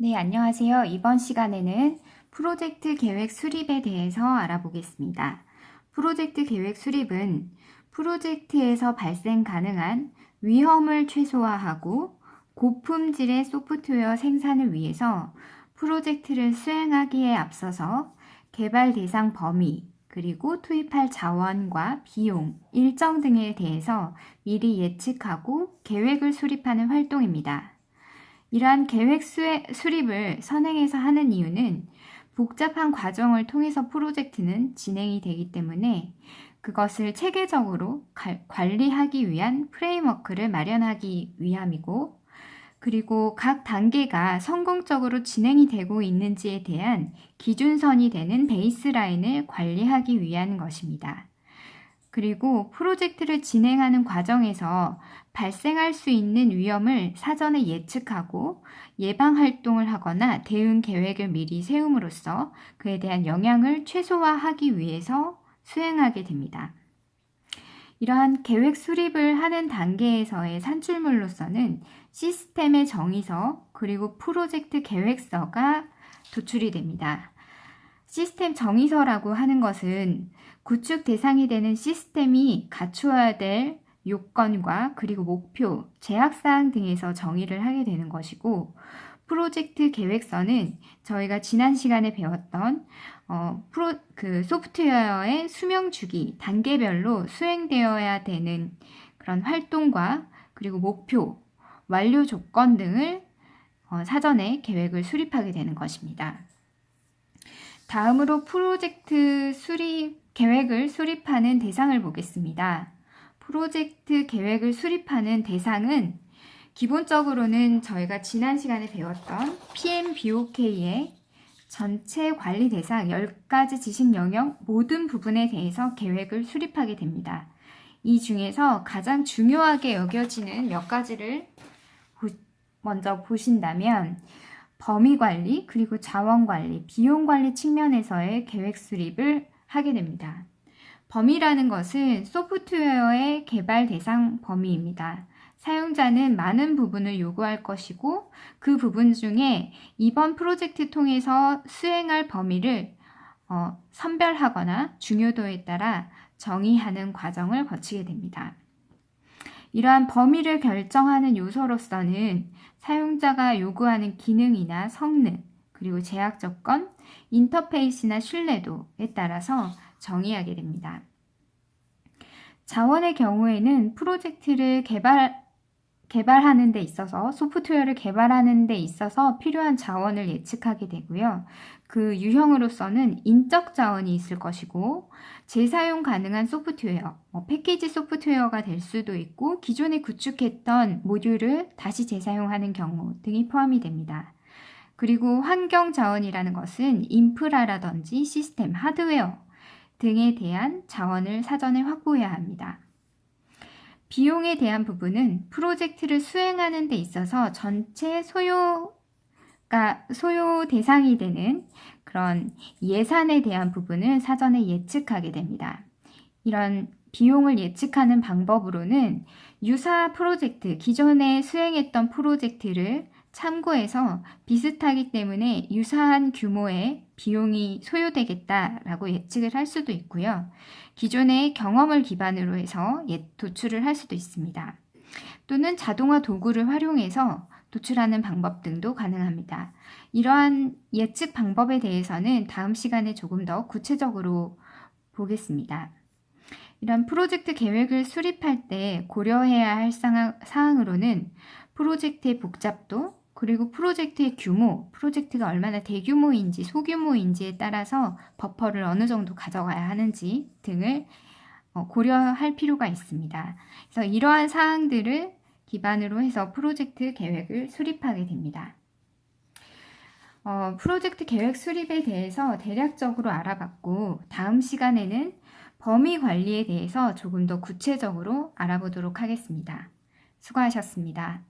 네, 안녕하세요. 이번 시간에는 프로젝트 계획 수립에 대해서 알아보겠습니다. 프로젝트 계획 수립은 프로젝트에서 발생 가능한 위험을 최소화하고 고품질의 소프트웨어 생산을 위해서 프로젝트를 수행하기에 앞서서 개발 대상 범위, 그리고 투입할 자원과 비용, 일정 등에 대해서 미리 예측하고 계획을 수립하는 활동입니다. 이러한 계획 수립을 선행해서 하는 이유는 복잡한 과정을 통해서 프로젝트는 진행이 되기 때문에 그것을 체계적으로 가- 관리하기 위한 프레임워크를 마련하기 위함이고 그리고 각 단계가 성공적으로 진행이 되고 있는지에 대한 기준선이 되는 베이스라인을 관리하기 위한 것입니다. 그리고 프로젝트를 진행하는 과정에서 발생할 수 있는 위험을 사전에 예측하고 예방 활동을 하거나 대응 계획을 미리 세움으로써 그에 대한 영향을 최소화하기 위해서 수행하게 됩니다. 이러한 계획 수립을 하는 단계에서의 산출물로서는 시스템의 정의서 그리고 프로젝트 계획서가 도출이 됩니다. 시스템 정의서라고 하는 것은 구축 대상이 되는 시스템이 갖추어야 될 요건과 그리고 목표, 제약사항 등에서 정의를 하게 되는 것이고 프로젝트 계획서는 저희가 지난 시간에 배웠던 어, 프로, 그 소프트웨어의 수명 주기, 단계별로 수행되어야 되는 그런 활동과 그리고 목표, 완료 조건 등을 어, 사전에 계획을 수립하게 되는 것입니다. 다음으로 프로젝트 수립, 계획을 수립하는 대상을 보겠습니다. 프로젝트 계획을 수립하는 대상은 기본적으로는 저희가 지난 시간에 배웠던 PMBOK의 전체 관리 대상 10가지 지식 영역 모든 부분에 대해서 계획을 수립하게 됩니다. 이 중에서 가장 중요하게 여겨지는 몇 가지를 보- 먼저 보신다면 범위 관리, 그리고 자원 관리, 비용 관리 측면에서의 계획 수립을 하게 됩니다. 범위라는 것은 소프트웨어의 개발 대상 범위입니다. 사용자는 많은 부분을 요구할 것이고 그 부분 중에 이번 프로젝트 통해서 수행할 범위를 어, 선별하거나 중요도에 따라 정의하는 과정을 거치게 됩니다. 이러한 범위를 결정하는 요소로서는 사용자가 요구하는 기능이나 성능, 그리고 제약 조건, 인터페이스나 신뢰도에 따라서 정의하게 됩니다. 자원의 경우에는 프로젝트를 개발, 개발하는 데 있어서 소프트웨어를 개발하는 데 있어서 필요한 자원을 예측하게 되고요. 그 유형으로서는 인적 자원이 있을 것이고 재사용 가능한 소프트웨어, 뭐 패키지 소프트웨어가 될 수도 있고 기존에 구축했던 모듈을 다시 재사용하는 경우 등이 포함이 됩니다. 그리고 환경 자원이라는 것은 인프라라든지 시스템, 하드웨어 등에 대한 자원을 사전에 확보해야 합니다. 비용에 대한 부분은 프로젝트를 수행하는 데 있어서 전체 소요 가 소요 대상이 되는 그런 예산에 대한 부분을 사전에 예측하게 됩니다. 이런 비용을 예측하는 방법으로는 유사 프로젝트, 기존에 수행했던 프로젝트를 참고해서 비슷하기 때문에 유사한 규모의 비용이 소요되겠다라고 예측을 할 수도 있고요. 기존의 경험을 기반으로 해서 예, 도출을 할 수도 있습니다. 또는 자동화 도구를 활용해서 도출하는 방법 등도 가능합니다. 이러한 예측 방법에 대해서는 다음 시간에 조금 더 구체적으로 보겠습니다. 이런 프로젝트 계획을 수립할 때 고려해야 할 사항, 사항으로는 프로젝트의 복잡도, 그리고 프로젝트의 규모, 프로젝트가 얼마나 대규모인지 소규모인지에 따라서 버퍼를 어느 정도 가져가야 하는지 등을 어, 고려할 필요가 있습니다. 그래서 이러한 사항들을 기반으로 해서 프로젝트 계획을 수립하게 됩니다. 어, 프로젝트 계획 수립에 대해서 대략적으로 알아봤고 다음 시간에는 범위 관리에 대해서 조금 더 구체적으로 알아보도록 하겠습니다. 수고하셨습니다.